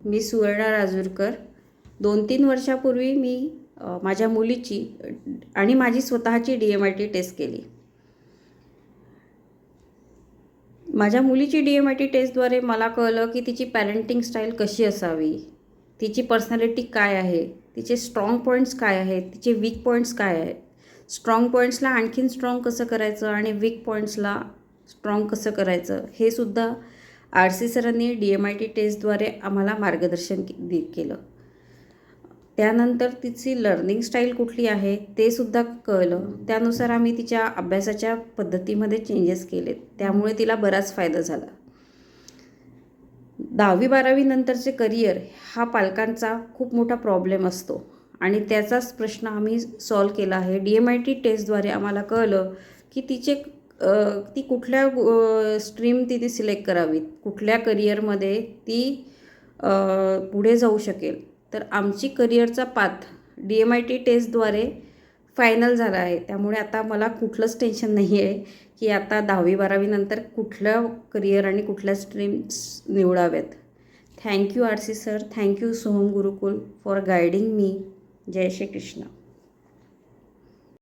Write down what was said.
मी सुवर्णा राजूरकर. दोन तीन वर्षापूर्वी मी माझ्या मुलीची आणि माझी स्वतःची D M I T test केली. माझ्या मुलीची डी एम आय टी टेस्टद्वारे मला कळलं की तिची पॅरेंटिंग स्टाईल कशी असावी? तिची पर्सनॅलिटी काय आहे? तिचे स्ट्रॉंग पॉईंट्स काय आहेत? तिचे वीक पॉईंट्स काय आहेत? स्ट्रॉंग पॉईंट्सला आणखीन स्ट्रॉंग कसं करायचं आणि वीक पॉईंट्सला स्ट्रॉंग कसं करायचं हे सुद्धा आर सी सरांनी डी एम आय टी टेस्टद्वारे आम्हाला मार्गदर्शन के केलं. त्यानंतर तिची लर्निंग स्टाईल कुठली आहे ते सुद्धा कळलं. त्यानुसार आम्ही तिच्या अभ्यासाच्या पद्धतीमध्ये चेंजेस केले त्यामुळे तिला बराच फायदा झाला. दहावी बारावी नंतरचे करिअर हा पालकांचा खूप मोठा प्रॉब्लेम असतो. आणि त्याचाच प्रश्न आम्ही सॉल्व केला आहे. डी एम आय टी टेस्टद्वारे आम्हाला कळलं की तिचे ती कुठल्या स्ट्रीम तिने सिलेक्ट करावी कुठल्या करिअरमध्ये ती पुढे जाऊ शकेल? तर आमची करिअरचा path D M I T टेस्टद्वारे फायनल झाला आहे. त्यामुळे आता मला कुठलंच टेन्शन नाही आहे की आता दहावी बारावीनंतर कुठलं करिअर आणि कुठल्या streams निवडाव्यात. Thank you R C sir thank you Soham Gurukul for guiding मी जय श्री कृष्ण.